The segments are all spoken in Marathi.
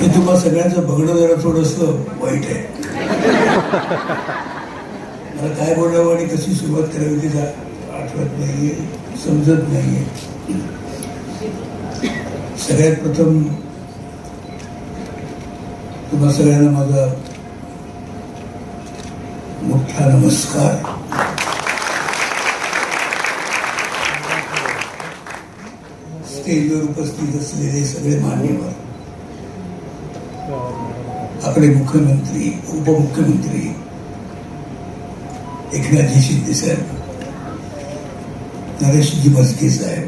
हे तुम्हा सगळ्यांचं बघणं जरा थोडंसं वाईट आहे. मला काय बोलावं आणि कशी सुरुवात करावी ते जा- आठवत नाहीये समजत नाहीये. सगळ्यात प्रथम तुम्हा सगळ्यांना माझा मोठा नमस्कार. स्टेजवर उपस्थित असलेले सगळे मान्यवर. आपले मुख्यमंत्री, उपमुख्यमंत्री एकनाथजी शिंदे साहेब नरेशजी मस्के साहेब,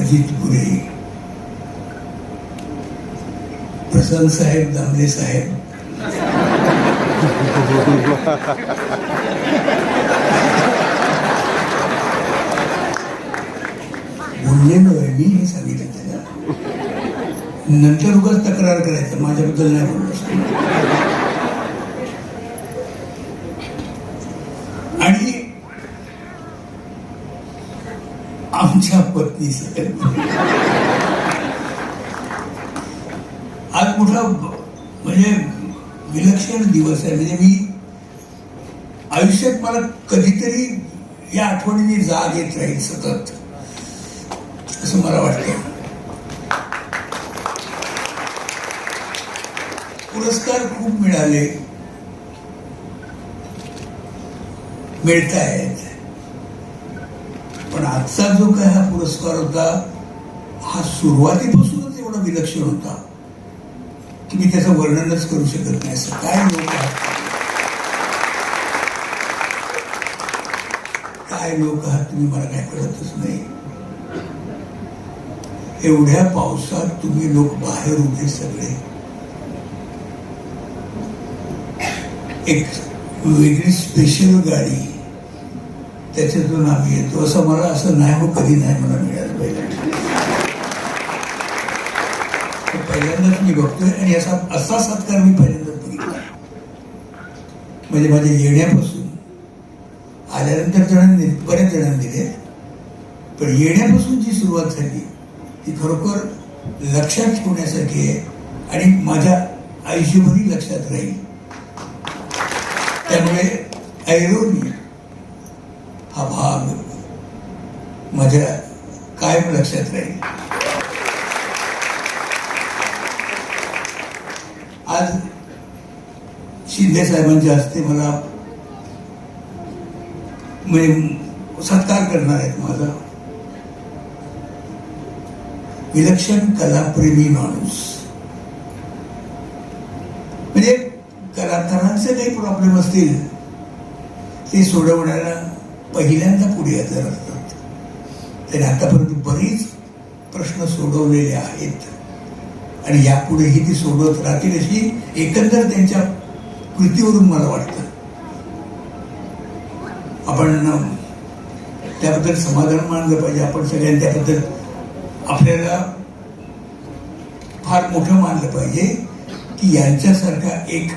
अजित पुरे प्रसन्न साहेब, दामले साहेब। बोलले नव्हे मी हे सांगितलं नंतर उगाच तक्रार करायचं माझ्याबद्दल नाही बोललो आणि आमच्या पत्नी साहेब आज मोठा म्हणजे विलक्षण दिवस आहे. म्हणजे मी आयुष्यात मला कधीतरी या आठवणीने जाग येत राहील सतत असं मला वाटतं पुरस्कार खूप मिळाले. मिळत आहेत पण आजचा जो काय हा पुरस्कार होता हा सुरुवातीपासूनच एवढा विलक्षण होता. की मी त्याचं वर्णनच करू शकत नाही असं काय लोक काय लोक आहात तुम्ही मला काय कळतच नाही. एवढ्या पावसात तुम्ही लोक बाहेर उभे सगळे. एक वेगळी स्पेशल गाडी त्याच्यातून आम्ही येतो. असं मला असं नाही हो कधी नाही मला मिळालं पहिल्यांदा पहिल्यांदाच मी बघतोय आणि असा असा सत्कार मी पहिल्यांदाच बघितला. म्हणजे माझ्या येण्यापासून. आल्यानंतर जणांनी बऱ्याच जणांनी दिले. पण येण्यापासून जी सुरुवात झाली ती खरोखर लक्षात ठेवण्यासारखी आहे आणि माझ्या आयुष्यभरही लक्षात राहील. त्यामुळे ऐरोनी हा भाग माझ्या कायम लक्षात राहील. आज शिंदे साहेबांच्या हस्ते मला म्हणजे सत्कार करणार आहेत माझा. विलक्षण कलाप्रेमी माणूस म्हणजे असे काही प्रॉब्लेम असतील ते सोडवण्याला पहिल्यांदा पुढे हजर असतात. त्याने आतापर्यंत बरीच प्रश्न सोडवलेले आहेत. आणि यापुढेही ती सोडवत राहतील अशी एकंदर त्यांच्या कृतीवरून मला वाटतं. आपण त्याबद्दल समाधान मानलं पाहिजे. आपण सगळ्यांनी त्याबद्दल आपल्याला फार मोठं मानलं पाहिजे की यांच्यासारखा एक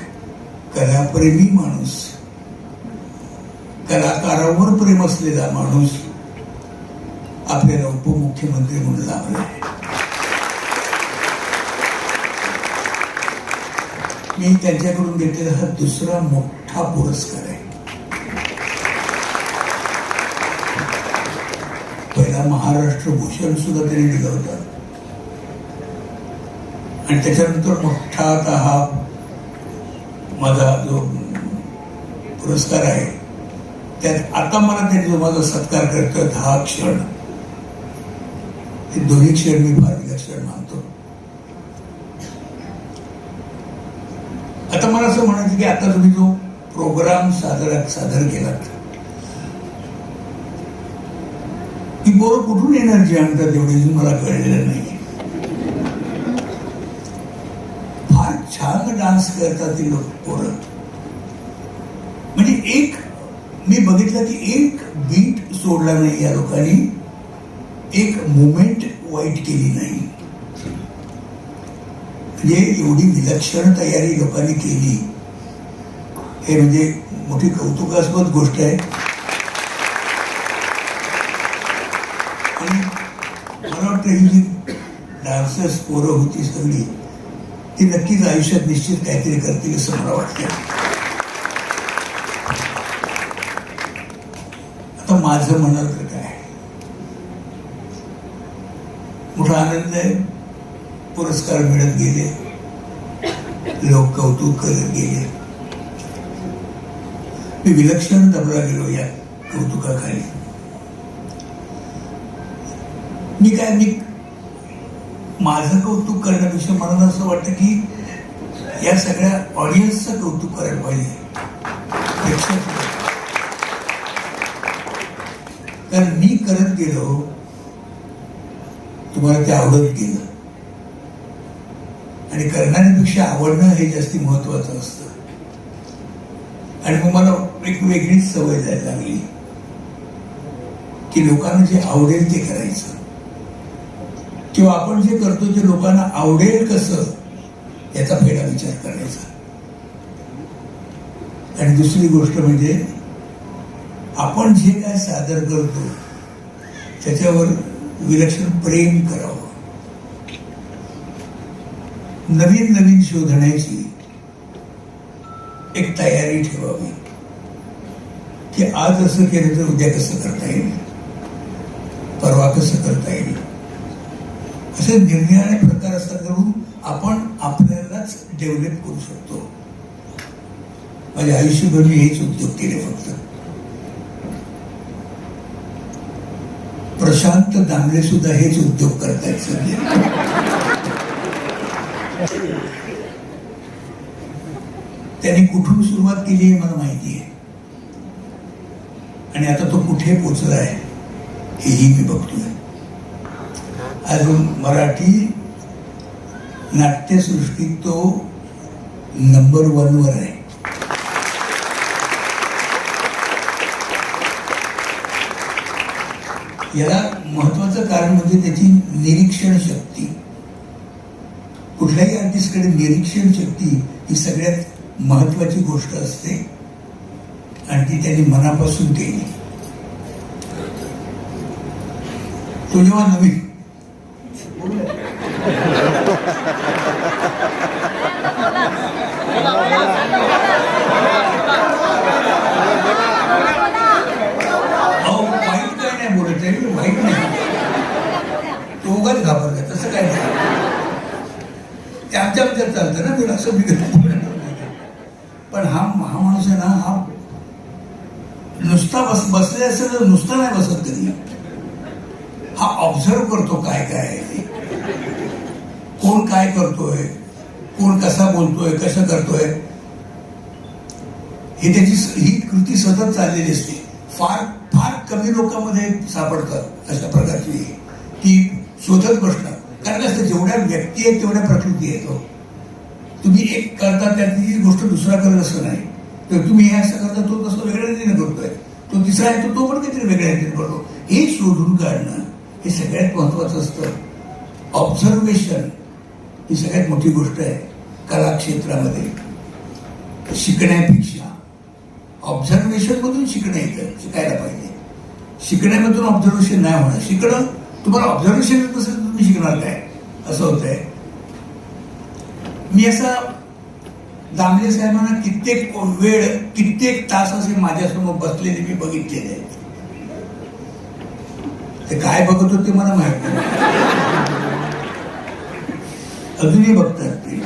कलाप्रेमी माणूस कलाकारावर प्रेम असलेला माणूस आपल्याला उपमुख्यमंत्री म्हणून लाभला मी त्यांच्याकडून घेतलेला हा दुसरा मोठा पुरस्कार आहे. पहिला महाराष्ट्र भूषण सुद्धा त्यांनी दिलं होतं आणि त्याच्यानंतर मोठा आता हा माझा जो पुरस्कार आहे त्यात आता मला त्यांनी जो माझा सत्कार करतो हा क्षण हे दोन्ही क्षण मी फार क्षण मानतो. आता मला असं म्हणायचं की आता तुम्ही जो प्रोग्राम सादर सादर केलात ती बोर कुठून एनर्जी आणतात एवढी मला कळलेलं नाही फार छान डान्स करतात ती लोक पोरं. म्हणजे एक मी बघितलं की एक बीट सोडला नाही या लोकांनी. एक मुमेंट वाईट केली नाही. म्हणजे एवढी विलक्षण तयारी लोकांनी केली. हे म्हणजे मोठी कौतुकास्पद गोष्ट आहे. आणि मला वाटतं ही जी डान्सर्स पोरं होती सगळी ती नक्कीच आयुष्यात निश्चित काहीतरी करतील असं मला वाटते आता माझं म्हणाल तर काय? मोठा आनंद आहे. पुरस्कार मिळत गेले. लोक कौतुक करत गेले. मी विलक्षण दबला गेलो या कौतुकाखाली. मी काय मी माझं कौतुक करण्यापेक्षा मला असं वाटतं की या सगळ्या ऑडियन्सचं कौतुक करायला पाहिजे. कारण मी करत गेलो तुम्हाला ते आवडत गेलं. आणि करणाऱ्यापेक्षा आवडणं हे जास्ती महत्वाचं असतं. आणि मग मला एक वेगळीच सवय जायला लागली की लोकांना जे आवडेल ते करायचं. किंवा आपण जे करतो ते लोकांना आवडेल कसं याचा फेडा विचार करायचा. आणि दुसरी गोष्ट म्हणजे आपण जे काय सादर करतो त्याच्यावर विलक्षण प्रेम करावं. नवीन नवीन शोधण्याची एक तयारी ठेवावी. की आज असं केलं तर उद्या कसं करता येईल? परवा कसं करता येईल? असे निरनिराळे प्रकार असतात करून आपण आपल्यालाच डेव्हलप करू शकतो. माझ्या आयुष्यभर मी हेच उद्योग केले फक्त. प्रशांत दामले सुद्धा हेच उद्योग करतायत सध्या. त्यांनी कुठून सुरुवात केली हे मला माहिती आहे. आणि आता तो कुठे पोचलाय हेही मी बघतोय. अजून मराठी नाट्यसृष्टीत तो नंबर वनवर आहे. याला महत्वाचं कारण म्हणजे त्याची निरीक्षण शक्ती. कुठल्याही आर्टिस्टकडे निरीक्षण शक्ती ही सगळ्यात महत्वाची गोष्ट असते. आणि ती त्यांनी मनापासून केली. तो जेव्हा नवीन अहो वाईट काय नाही बोलत आहे वाईट नाही तो उगाच घाबरला तसं काय नाही. ते आमच्या आमच्यात चालतं ना मी असं मी कधी पण हा हा माणूस आहे ना हा नुसता बस बसले असेल तर नुसता नाही बसत कधी. हा ऑब्झर्व करतो काय काय. आहे कोण काय करतोय? कोण कसा बोलतोय? कसं करतोय? हे त्याची ही कृती सतत चाललेली असते. फार फार कमी लोकांमध्ये सापडतात अशा प्रकारची की शोधत बसणं कारण असं जेवढ्या व्यक्ती आहेत तेवढ्या प्रकृती येतो हो. तुम्ही एक करता त्यातली गोष्ट दुसरा करत असं नाही तर तुम्ही हे असं करता तो तसं वेगळ्या रीतीने करतोय. तो तिसरा आहे तो तो पण काहीतरी वेगळ्या रीतीने करतो. हे शोधून काढणं हे सगळ्यात महत्वाचं असतं. ऑब्झर्वेशन ही सगळ्यात मोठी गोष्ट आहे कला क्षेत्रामध्ये शिकण्यापेक्षा ऑब्झर्वेशन मधून शिकणं येतं शिकायला पाहिजे. शिकण्यामधून ऑब्झर्वेशन नाही होणार. शिकणं तुम्हाला ऑब्झर्वेशन येत नसेल तुम्ही शिकणार काय? असं होतंय. मी असा दामले साहेबांना कित्येक वेळ कित्येक तास असे माझ्यासमोर बसलेले मी बघितलेले आहेत. ते काय बघत होते मला माहीत अजूनही बघतात ते.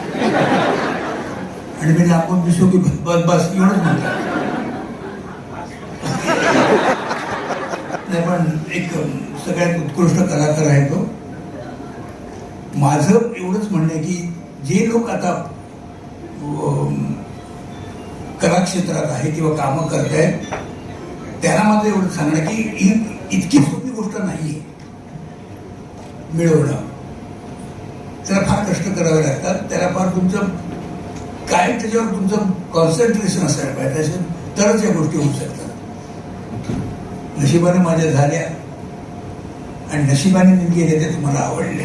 आणि मी आपण दिसतो की बस बस एवढंच म्हणतात. नाही पण एक सगळ्यात उत्कृष्ट कलाकार आहे तो. माझं एवढंच म्हणणं आहे की जे लोक आता कलाक्षेत्रात आहे किंवा कामं करत आहेत त्यांना माझं एवढं सांगणं की इतकी सोपी गोष्ट नाही मिळवणं. त्याला फार कष्ट करावे लागतात. त्याला फार तुमचं काय त्याच्यावर तुमचं कॉन्सन्ट्रेशन असायला पाहिजे. त्याच्यात तरच या गोष्टी होऊ शकतात. नशिबाने माझ्या झाल्या. आणि नशिबाने मी गेले ते तुम्हाला आवडले.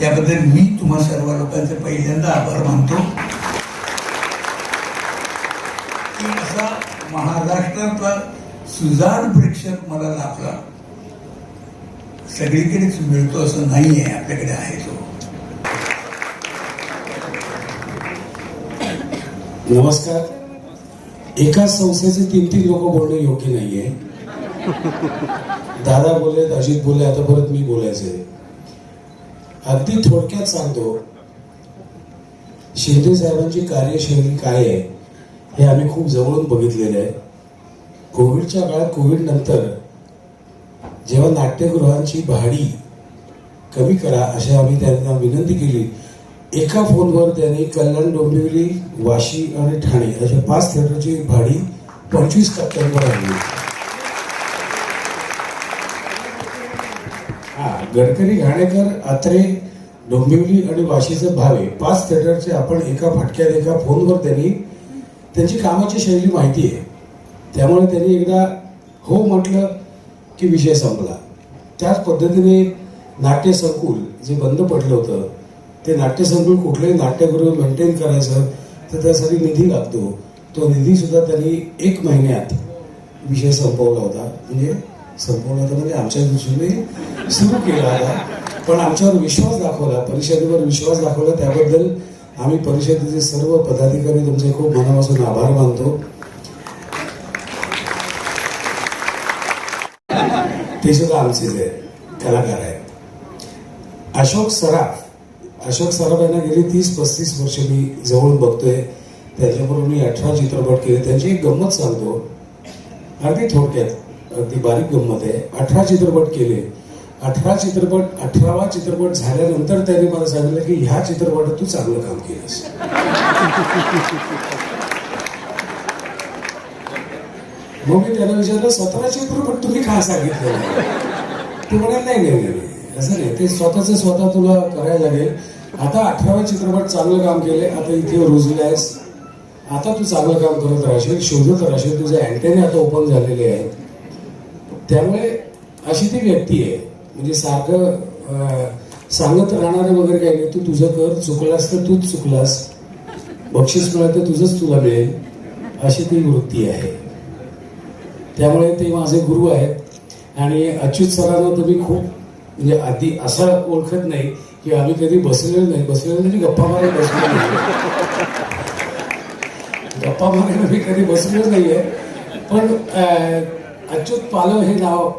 त्याबद्दल मी तुम्हा सर्व लोकांचे पहिल्यांदा आभार मानतो. की असा महाराष्ट्रातला सुजाण प्रेक्षक मला लाभला. सगळीकडेच मिळतो असं नाही आहे आपल्याकडे आहे तो. नमस्कार. एकाच संस्थेचे तीन तीन लोक बोलणं योग्य नाहीये. दादा बोलले अजित बोलले आता परत मी बोलायचंय. अगदी थोडक्यात सांगतो शिंदे साहेबांची कार्यशैली काय आहे हे आम्ही खूप जवळून बघितलेलं आहे. कोविडच्या काळात कोविड नंतर जेव्हा नाट्यगृहांची भाडी कमी करा अशी आम्ही त्यांना विनंती केली. एका फोनवर त्यांनी कल्याण डोंबिवली वाशी आणि ठाणे अशा पाच थिएटरची भाडी पंचवीस टक्क्यांवर आणली. हा गडकरी घाणेकर आत्रे डोंबिवली आणि वाशीचं भावे पाच थिएटरचे आपण एका फटक्यात एका फोनवर त्यांनी त्यांची कामाची शैली माहिती आहे. त्यामुळे त्यांनी एकदा हो म्हटलं की विषय संपला. त्याच पद्धतीने नाट्यसंकुल जे बंद पडलं होतं ते नाट्यसंकुल कुठलंही नाट्यगृह मेंटेन करायचं तर त्यासाठी निधी लागतो. तो निधीसुद्धा त्यांनी एक महिन्यात विषय संपवला होता. म्हणजे संपवला होता म्हणजे आमच्या दृष्टीने सुरू केला होता. पण आमच्यावर विश्वास दाखवला परिषदेवर विश्वास दाखवला. त्याबद्दल आम्ही परिषदेचे सर्व पदाधिकारी तुमचे खूप मनापासून आभार मानतो. ते सुद्धा आमचेच आहेत कलाकार आहेत. अशोक सराफ अशोक सराफ यांना गेली तीस पस्तीस वर्ष मी जवळून बघतोय. त्यांच्याबरोबर मी अठरा चित्रपट केले. त्यांची एक गंमत सांगतो. अगदी थोडक्यात अगदी बारीक गंमत आहे. अठरा चित्रपट केले. अठरा चित्रपट अठरावा चित्रपट झाल्यानंतर त्यांनी मला सांगितलं की ह्या चित्रपटात तू चांगलं काम केलंस. मग मी त्याला विचारलं सतरा चित्रपट तुम्ही का सांगितलं ते म्हणाले नाही नाही नाही असं नाही. ते स्वतःच स्वतः तुला करायला लागेल. आता अठरावा चित्रपट चांगलं काम केले आता इथे रुजलायस आता तू चांगलं काम करत राहशील शोधत राहशील. तुझे अँटेने आता ओपन झालेले आहेत. त्यामुळे अशी ती व्यक्ती आहे. म्हणजे सारखं सांगत राहणारे वगैरे काही नाही. तू तुझं कर. चुकलास तर तूच चुकलास. बक्षीस मिळालं तर तुझंच तुला मिळेल. अशी ती वृत्ती आहे. त्यामुळे ते माझे गुरु आहेत. आणि अच्युत सरांना तर मी खूप म्हणजे आधी असं ओळखत नाही की आम्ही कधी बसलेलो नाही. बसलेलो नाही गप्पा मारत बसलेलो नाही. गप्पा मारायला मी कधी बसलेलो आहे पण अच्युत पालव हे नाव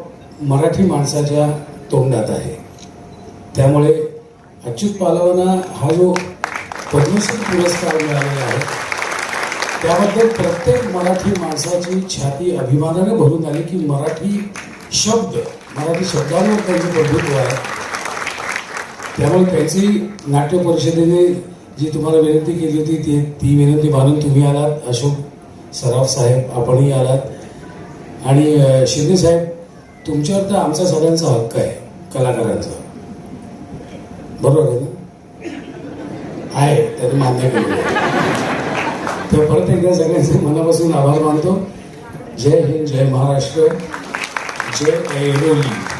मराठी माणसाच्या तोंडात आहे. त्यामुळे अच्युत पालवांना हा जो पद्मश्री पुरस्कार मिळालेला आहे त्याबद्दल प्रत्येक मराठी माणसाची छाती अभिमानाने भरून आली की मराठी शब्द मराठी शब्दांवर त्यांचं प्रभुत्व आहे. त्यामुळे त्यांची नाट्य परिषदेने जी तुम्हाला विनंती केली होती ती ती विनंती मानून तुम्ही आलात. अशोक सराफ साहेब आपणही आलात. आणि शिंदे साहेब तुमच्यावर तर आमचा सगळ्यांचा हक्क आहे कलाकारांचा. बरोबर आहे ना? आहे त्यांनी मान्य केलेलं तर परत एकदा सगळ्यांचे मनापासून आभार मानतो. जय हिंद जय महाराष्ट्र. जय ऐरोली.